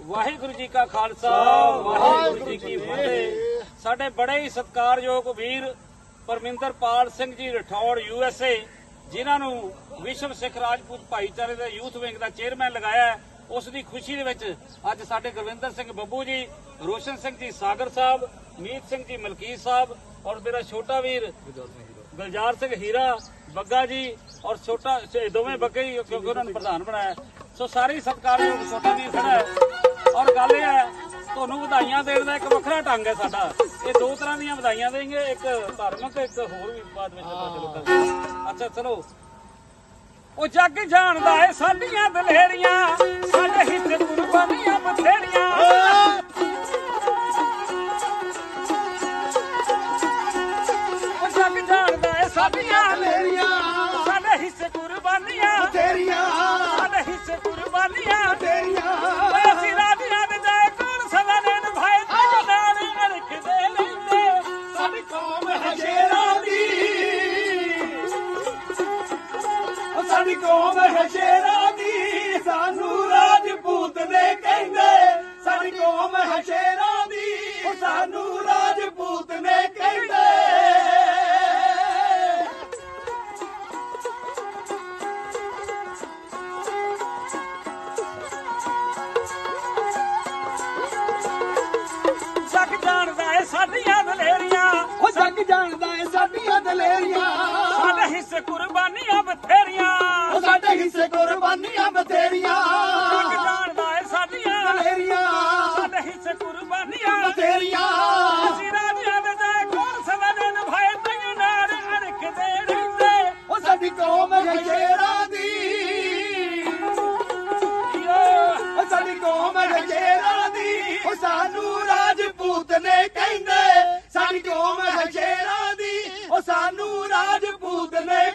ਵਾਹਿਗੁਰੂ ਜੀ ਕਾ ਖਾਲਸਾ, ਵਾਹਿਗੁਰੂ ਜੀ ਕੀ ਫਤਿਹ। ਸਾਡੇ ਬੜੇ ਹੀ ਸਤਿਕਾਰਯੋਗ ਵੀਰ ਪਰਮਿੰਦਰਪਾਲ Singh ji Rathore U S A ਜਿਨ੍ਹਾਂ ਨੂੰ ਵਿਸ਼ਵ ਸਿੱਖ ਰਾਜਪੂਤ ਭਾਈਚਾਰੇ ਦੇ ਯੂਥ ਵਿੰਗ ਦਾ ਚੇਅਰਮੈਨ ਲਗਾਇਆ ਉਸ ਦੀ ਖੁਸ਼ੀ ਦੇ ਵਿੱਚ ਅੱਜ ਸਾਡੇ ਗੁਰਵਿੰਦਰ ਸਿੰਘ ਬੱਬੂ ਜੀ, ਰੋਸ਼ਨ ਸਿੰਘ ਜੀ ਸਾਗਰ ਸਾਹਿਬ, ਮੀਤ ਸਿੰਘ ਜੀ ਮਲਕੀਤ ਸਾਹਿਬ ਔਰ ਮੇਰਾ ਛੋਟਾ ਵੀਰ ਗੁਲਜ਼ਾਰ ਸਿੰਘ ਹੀਰਾ, ਬੱਗਾ ਜੀ ਔਰ ਛੋਟਾ ਦੋਵੇਂ ਬੱਗੇ ਹੀ ਕਿਉਂਕਿ ਉਹਨਾਂ ਨੂੰ ਪ੍ਰਧਾਨ ਬਣਾਇਆ। ਸੋ ਸਾਰੀ ਸਤਿਕਾਰਯੋਗ ਛੋਟਾ ਵੀਰ ਹੈ। ਔਰ ਗੱਲ ਇਹ ਹੈ, ਤੁਹਾਨੂੰ ਵਧਾਈਆਂ ਦੇਣ ਦਾ ਇੱਕ ਵੱਖਰਾ ਢੰਗ ਹੈ ਸਾਡਾ। ਇਹ ਦੋ ਤਰ੍ਹਾਂ ਦੀਆਂ ਵਧਾਈਆਂ ਦੇਣਗੇ, ਇੱਕ ਧਾਰਮਿਕ ਇੱਕ ਹੋਰ ਵੀ ਬਾਅਦ ਵਿੱਚ ਪਤਾ ਚੱਲੂਗਾ ਅੱਛਾ, ਚਲੋ। ਉਹ ਜੱਗ ਜਾਣਦਾ ਏ ਸਾਡੀਆਂ ਦਲੇਰੀਆਂ, ਸਾਡੇ ਹਿੱਸੇ ਕੁਰਬਾਨੀਆਂ ਬਥੇਰੀਆਂ। ਸਾਡੀਆਂ ਸਾਡੀ ਕੌਮ ਹੈ ਸ਼ੇਰਾਂ ਦੀ, ਸਾਨੂੰ ਰਾਜਪੂਤ ਨੇ ਕਹਿੰਦੇ, ਸਾਡੀ ਕੌਮ ਹੈ ਸ਼ੇਰਾਂ ਦੀ, ਸਾਨੂੰ ਹਿੱਸੇ ਕੁਰਬਾਨੀਆਂ ਬਥੇਰੀਆਂ। ਜੱਗ ਜਾਣਦਾ ਏ ਸਾਡੀਆਂ। ਦਲੇਰੀਆਂ ਸਾਡੇ ਹਿੱਸੇ ਕੁਰਬਾਨੀਆਂ। ਬਥੇਰੀਆਂ। ਅਸੀਂ ਰਾਜਿਆਂ ਦੇ ਜਾਏ ਕੌਣ ਸਦਾ ਨੇ ਨਿਭਾਏ ਤੇ ਨਾਲ ਅਰਖਦੇ ਰਹਿੰਦੇ। ਉਹ ਸਾਡੀ ਕੌਮ ਸ਼ੇਰਾਂ ਦੀ। ਉਹ ਸਾਡੀ ਕੌਮ ਹੈ ਸ਼ੇਰਾਂ ਦੀ। ਉਹ ਸਾਨੂੰ ਰਾਜਪੂਤ ਨੇ ਕਹਿੰਦੇ। ਸਾਡੀ ਕੌਮ ਸ਼ੇਰਾਂ ਦੀ। ਉਹ ਸਾਨੂੰ ਰਾਜਪੂਤ ਨੇ